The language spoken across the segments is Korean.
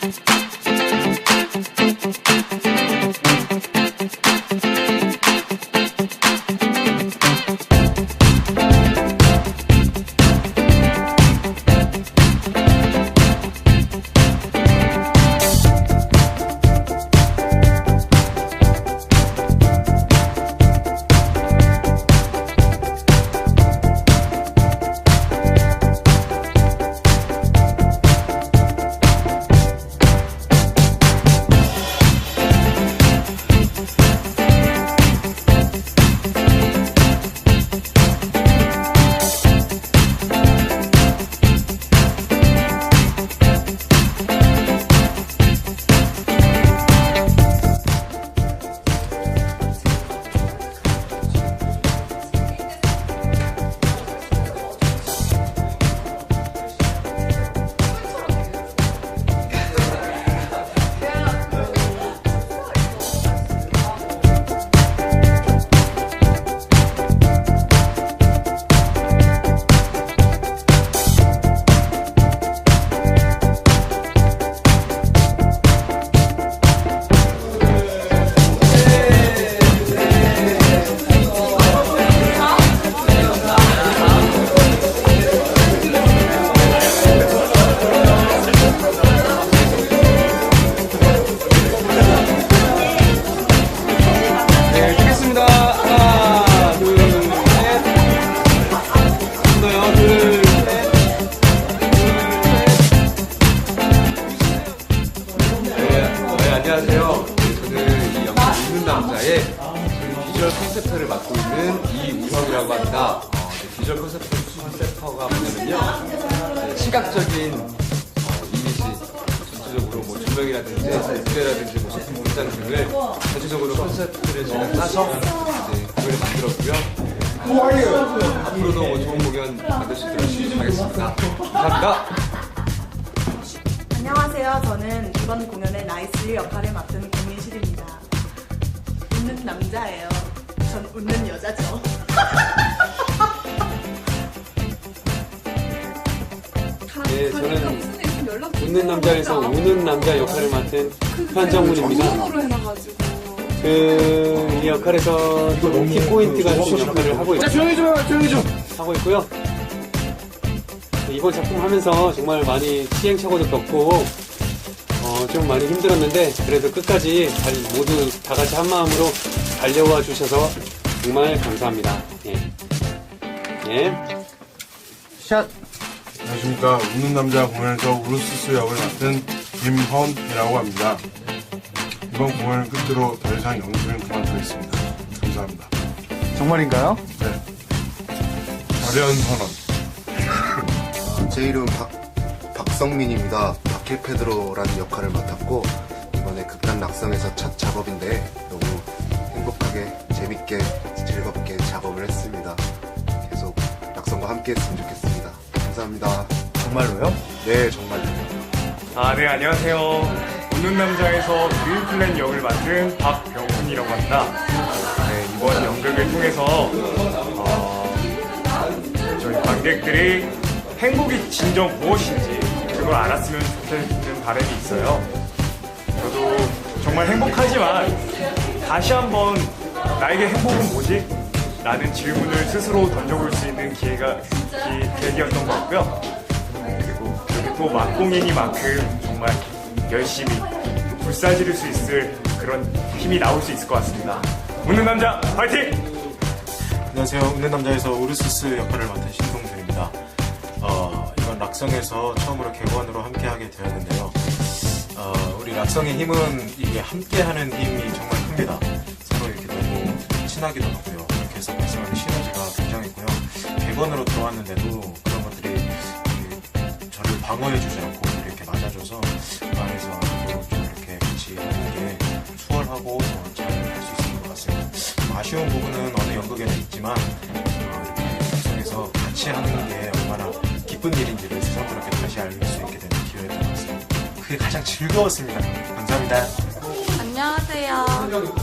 네, 비주얼 컨셉터, 컨셉터가 뭐냐면요. 네, 시각적인 어, 이미지, 전체적으로 뭐 조명이라든지 무대라든지 뭐 소품 분장 등을 전체적으로 컨셉트를 짜서 이제 공연을 만들었고요. 앞으로도 뭐 좋은 공연 만들 수 있도록 하겠습니다. 감사합니다. 안녕하세요. 저는 이번 공연의 나이슬리 역할을 맡은 공민실입니다. 웃는 남자예요. 전 웃는 여자죠. 네, 저는 웃는 남자에서 우는 남자 역할을 맡은 현정문입니다. 그이 역할에서 또키 포인트가 주신 역할을 하고 있, 조용히 좀 해봐, 조용히 좀. 하고 있고요. 이번 작품 하면서 정말 많이 시행착오도 겪고 어, 좀 많이 힘들었는데 그래도 끝까지 잘 모두 다 같이 한 마음으로 달려와 주셔서 정말 감사합니다. 예. 예. 샷. 안녕하십니까. 웃는 남자 공연에서 우르스스 역을 맡은 김헌이라고 합니다. 이번 공연을 끝으로 더 이상 연기는 그만두겠습니다. 감사합니다. 정말인가요? 네. 결연 선언. 제 이름 박, 박성민입니다. 바킬페드로라는 역할을 맡았고 이번에 극단 낙성에서 첫 작업인데 너무 행복하게 재밌게 즐겁게 작업을 했습니다. 계속 낙성과 함께 했으면 좋겠습니다. 감사합니다. 정말로요? 네 정말요. 아, 네, 안녕하세요. 웃는 남자에서 드림 플랜 역을 맡은 박병훈이라고 합니다. 네, 이번 연극을 통해서, 어, 저희 관객들이 행복이 진정 무엇인지 그걸 알았으면 좋겠는 바람이 있어요. 저도 정말 행복하지만 다시 한번 나에게 행복은 뭐지? 라는 질문을 스스로 던져볼 수 있는 기회가, 기, 계기였던 것 같고요. 그리고 여기 또 막공이니만큼 정말 열심히 불사지를 수 있을 그런 힘이 나올 수 있을 것 같습니다. 웃는 남자 파이팅! 안녕하세요. 웃는 남자에서 우르스스 역할을 맡은 신동준입니다. 어, 이번 락성에서 처음으로 개관으로 함께하게 되었는데요. 어, 우리 락성의 힘은 이게 함께하는 힘이 정말 큽니다. 서로 이렇게 너무 친하기도 하고요. 해서 발생하는 시너지가 굉장했고요. 개관으로 들어왔는데도 그런 것들이 저를 방어해주지 않고 이렇게 맞아줘서 그 안에서 좀 이렇게 같이 하는 게 수월하고 잘 할 수 있는 것 같습니다. 좀 아쉬운 부분은 어느 연극에는 있지만 어, 이렇게 같이 하는 게 얼마나 기쁜 일인지를 새삼스럽게 다시 알 수 있게 되는 기회였던 것 같습니다. 그게 가장 즐거웠습니다. 감사합니다. 안녕하세요.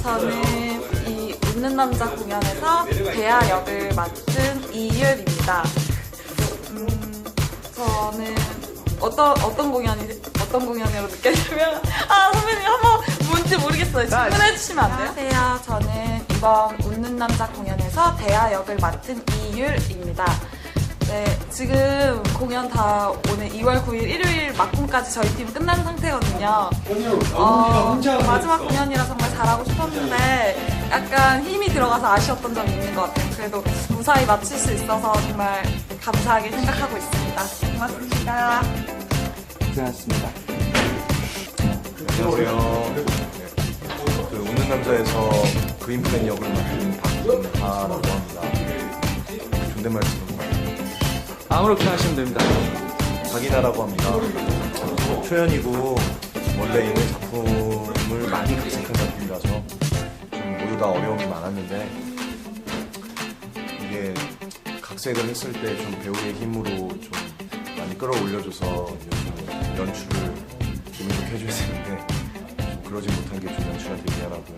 저는 이 웃는 남자 공연에서 배아 역을 맡은 이유입니다. 음, 저는 어떤 어떤 공연이 어떤 어떤 공연으로 느껴지면 아 선배님 한번 뭔지 모르겠어요. 질문해 주시면 안 돼요? 안녕하세요. 저는 이번 웃는 남자 공연에서 대하 역을 맡은 이율입니다. 네, 지금 공연 다 오늘 2월 9일 일요일 막공까지 저희 팀 끝난 상태거든요. 어, 마지막 공연이라 정말 잘하고 싶었는데 약간 힘이 들어가서 아쉬웠던 점이 있는 것 같아요. 그래도 무사히 마칠 수 있어서 정말 감사하게 생각하고 있습니다. 고맙습니다. 고생하셨습니다. 안녕하세요. 네. 그 웃는 남자에서 그인플랜 역을 맡은 박준하라고 합니다. 존댓말 쓰는 거 아무렇게 하시면 됩니다. 박이나라고 합니다. 초연이고 원래 있는 작품을 많이 각색한 작품이라서 좀 모두 다 어려움이 많았는데 이게 각색을 했을 때 좀 배우의 힘으로 좀 많이 끌어올려줘서 연출을 해줘야 되는데 좀 그러지 못한 게 좀 연출한테 미안하고요.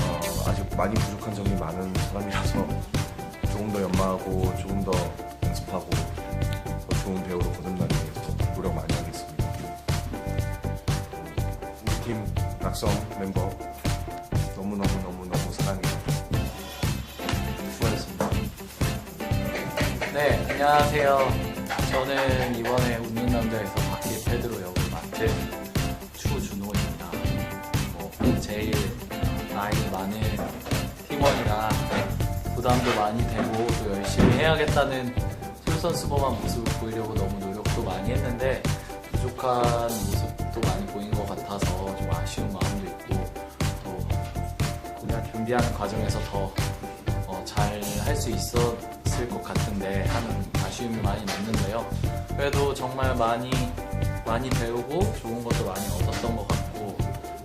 어, 아직 많이 부족한 점이 많은 사람이라서 조금 더 연마하고 조금 더 연습하고 더 좋은 배우로 거듭나기 위해서 노력 많이 하겠습니다. 우리 팀 낙성 멤버 너무너무너무너무 사랑해요. 수고하셨습니다. 네, 안녕하세요. 저는 이번에 웃는 남자에서 바퀴 페드로 역을 맡은 추준호입니다. 뭐 제일 나이 많은 팀원이라 부담도 많이 되고 또 열심히 해야겠다는 솔선수범한 모습을 보이려고 너무 노력도 많이 했는데 부족한 모습도 많이 보인 것 같아서 좀 아쉬운 마음도 있고 또 공연 준비하는 과정에서 더 잘 할 수 있었을 것 같은데 하는 아쉬움이 많이 남는데요. 그래도 정말 많이 많이 배우고 좋은 것도 많이 얻었던 것 같고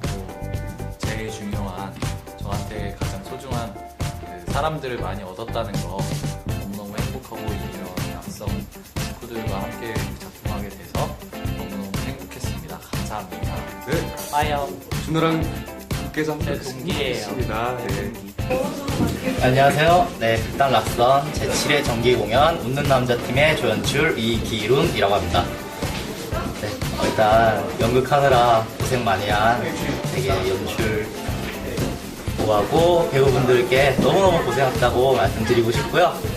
또 제일 중요한 저한테 가장 소중한 그 사람들을 많이 얻었다는 거 너무너무 행복하고 약성 친구들과 함께 작품하게 돼서 너무너무 행복했습니다. 감사합니다. 네, 빠이요. 준호랑 함께서 함께 제 동기예요. 했습니다. 네. 안녕하세요. 네, 극단 락선 제7회 정기 공연 웃는 남자 팀의 조연출 이기룬이라고 합니다. 네, 어, 일단 연극하느라 고생 많이 한 되게 연출 보고 배우분들께 너무너무 고생했다고 말씀드리고 싶고요.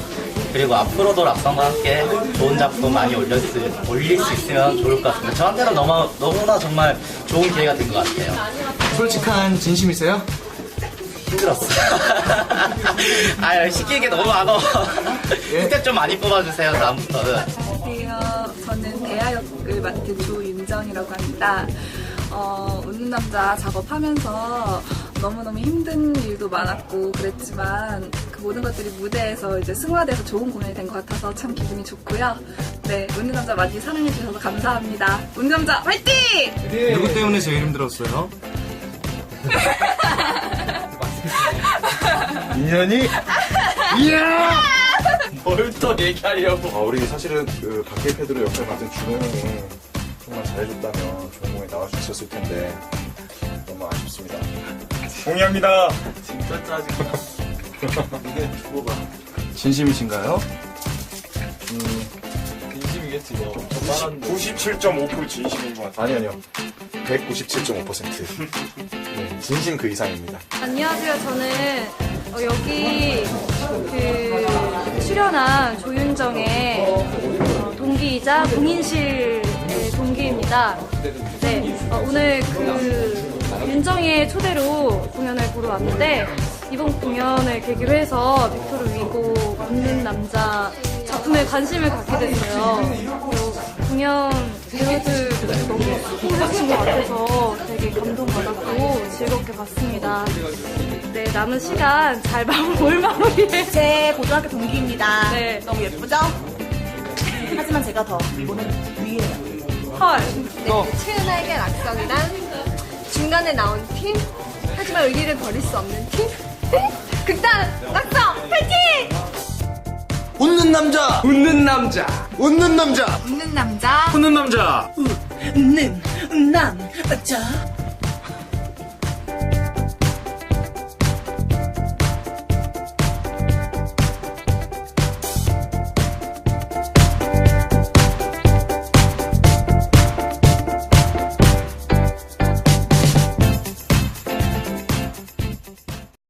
그리고 앞으로도 락선과 함께 좋은 작품 많이 올릴 수, 올릴 수 있으면 좋을 것 같습니다. 저한테는 너무, 너무나 정말 좋은 기회가 된 것 같아요. 솔직한 진심이세요? 힘들었어. 아유, 시키는 게 너무 많아. 스텝 좀 많이 뽑아주세요, 다음부터는. 안녕하세요. 저는 대하역을 맡은 조윤정이라고 합니다. 어, 웃는 남자 작업하면서 너무너무 힘든 일도 많았고 그랬지만 그 모든 것들이 무대에서 이제 승화돼서 좋은 공연이 된 것 같아서 참 기분이 좋고요. 네, 웃는 남자 많이 사랑해주셔서 감사합니다. 웃는 남자 화이팅! 누구 때문에 제일 힘들었어요? 인연이 뭘또 얘기하려고. 아, 우리 사실은 그 박해 패드로 역할 맡은 준호 형이 정말 잘해줬다면 좋은 공에 나올 수 있었을 텐데 너무 아쉽습니다. 동의합니다. 진짜 짜증나. 진심이신가요? 진심이겠지 뭐. 저 말한데. 97.5% 진심인 것 같아요. 아니 아니요. 197.5%. 네, 진심 그 이상입니다. 안녕하세요. 저는 어, 여기 그 출연한 조윤정의 어, 동기이자 공인실의 동기입니다. 네, 어, 오늘 그 윤정이의 초대로 공연을 보러 왔는데 이번 공연을 계기로 해서 빅토르 위고 웃는 남자 작품에 관심을 갖게 됐어요. 그리고 공연 배우들도 너무 수고해주신 것 같아서 되게 감동받았고 즐겁게 봤습니다. 네, 남은 시간 잘 마무리 마무리해. 제 고등학교 동기입니다. 네. 너무 예쁘죠? 하지만 제가 더 이거는 위에요. 헐. 최은아에게 낙성이란 중간에 나온 팀 하지만 의리를 버릴 수 없는 팀 극단 낙성 파이팅! 웃는 남자 웃는 남자. 웃는 남자 웃는 남자 웃는 남자! 웃는 남자.